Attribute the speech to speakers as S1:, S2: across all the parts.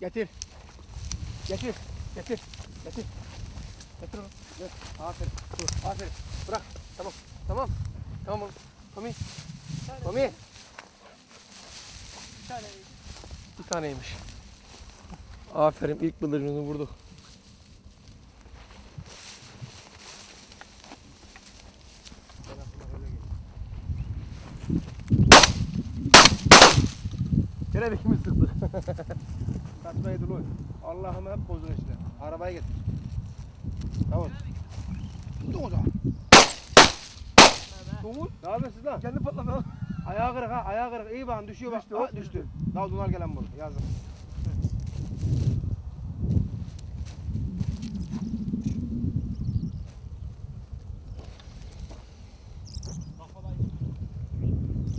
S1: Getir. Getir. Getir. Getir. Getir oğlum. Gel. Aferin. Dur. Aferin. Bırak. Tamam. Tamam. Tamam oğlum. Tommy. Tommy.
S2: Bir tane
S1: Bir taneymiş. Aferin. ilk bıldırcını vurduk. Kelebekimi sıktı.
S3: Kaçmayı dur Allah'ım hep bozun işte. Arabayı getir. Tamam. Dur o zaman.
S1: Doğul.
S3: Ne yapıyorsun lan?
S1: Kendi patladı.
S3: Ayağı kırık ha, ayağı kırık. İyi bakın düşüyor bak.
S1: Düştü,
S3: Ha, düştü. Davdular gelen bunu. Yazık.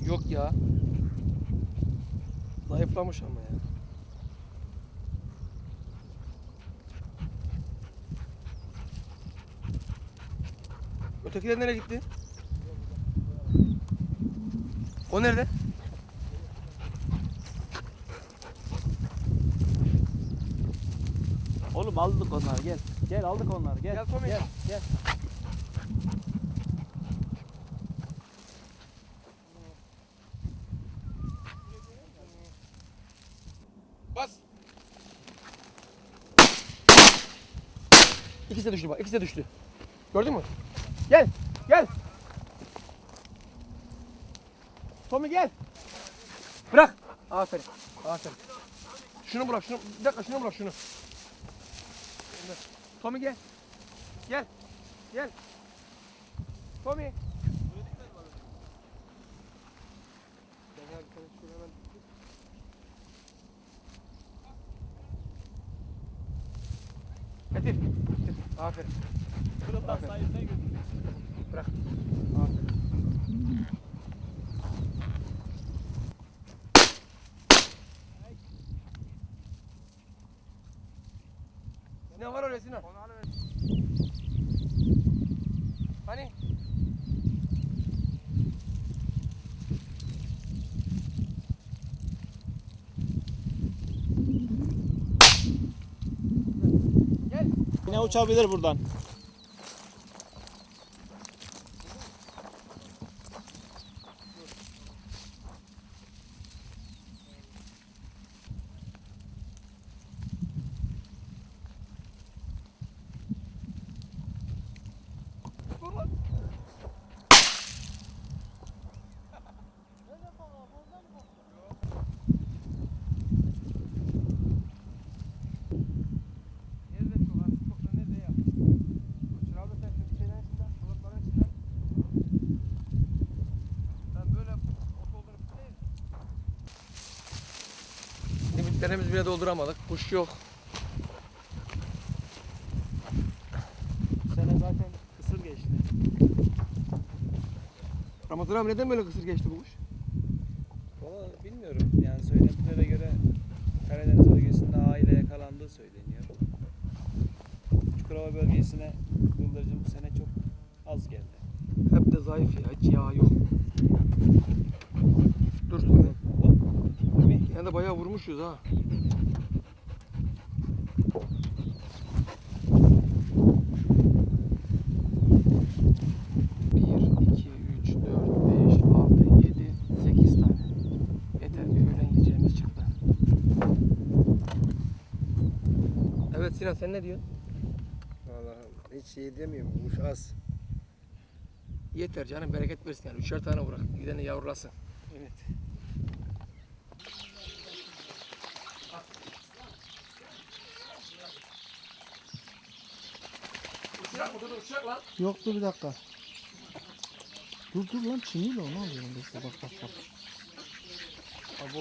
S1: Yok ya. Zayıflamış ama ya. Ötekiler nereye gitti? O nerede?
S2: Oğlum aldık onları gel. Gel aldık onları gel.
S1: Gel Tommy.
S2: Gel gel.
S1: Bas. İkisi de düştü bak. ikisi de düştü. Gördün mü? Gel. Gel. Tommy gel. Bırak. Aferin. Aferin. Şunu bırak. Şunu. Bir dakika şunu bırak şunu. Tommy gel. Gel. Gel. Tommy. Getir. Getir. Aferin.
S2: Kırıldan
S1: Aferin.
S2: sayesinde götür.
S1: Bırak. Aferin. Sinan var oraya Sinan. Hani? Gel.
S2: Yine uçabilir buradan.
S1: Dur lan. Nerede çok az çok da nerede ya? Çırağı da sen şu şeylerin içinden, dolapların içinden. Ben böyle ot doldurup gideyim. Limitlerimizi bile dolduramadık. Kuş yok.
S2: Sene zaten kısır geçti.
S1: Ramazan abi neden böyle kısır geçti bu kuş?
S4: Valla bilmiyorum. Yani söylentilere göre Karadeniz bölgesinde aile yakalandığı söyleniyor. Çukurova bölgesine bıldırcın bu sene çok az geldi.
S1: Hep de zayıf ya. Hiç yağ yok. Dur Tommy. Yani de bayağı vurmuşuz ha. Evet Sinan sen ne diyorsun?
S3: Vallahi hiç şey demiyorum. Kuş az.
S1: Yeter canım bereket versin yani. Üçer tane bırak. Gideni yavrulasın.
S4: Evet.
S1: Uçacak mı? Dur uçacak lan.
S2: Yok dur bir dakika. Dur dur lan çiniyle onu alıyorum. Bekle bak bak bak.
S1: Abo.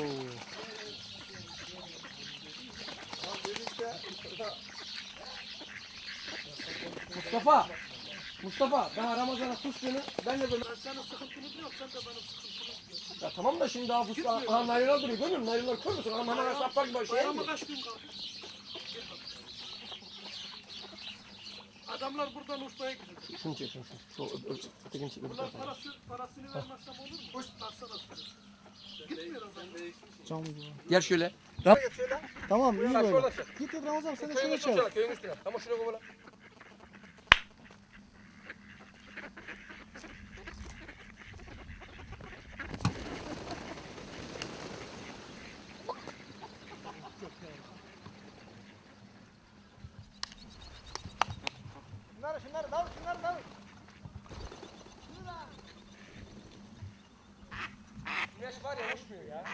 S1: Mustafa. Mustafa daha Ramazan'a kuş günü ben de böyle... Sana sıkıntını yok sen de bana sıkıntını Ya tamam da şimdi daha kuş... Aha naylonlar duruyor görmüyor musun? Naylonlar kör müsün? Ama hemen saplar gibi şey mi?
S5: kaç gün kaldı? Adamlar buradan Urfa'ya gidiyor.
S1: Şunu çek şunu. Şu ö- ö- ötekini çek.
S5: Bunlar parası, parasını vermezsem olur mu? Alsana sürü. Gitmiyor adamlar.
S2: Cam gibi.
S1: Gel şöyle.
S2: Tamam iyi böyle.
S1: çek.
S2: Git Ramazan sen de şöyle
S1: çal. Köyün üstüne. Tamam şuraya kovala.
S3: Şunları şunları dal şunları dal.
S1: Güneş var ya uçmuyor ya.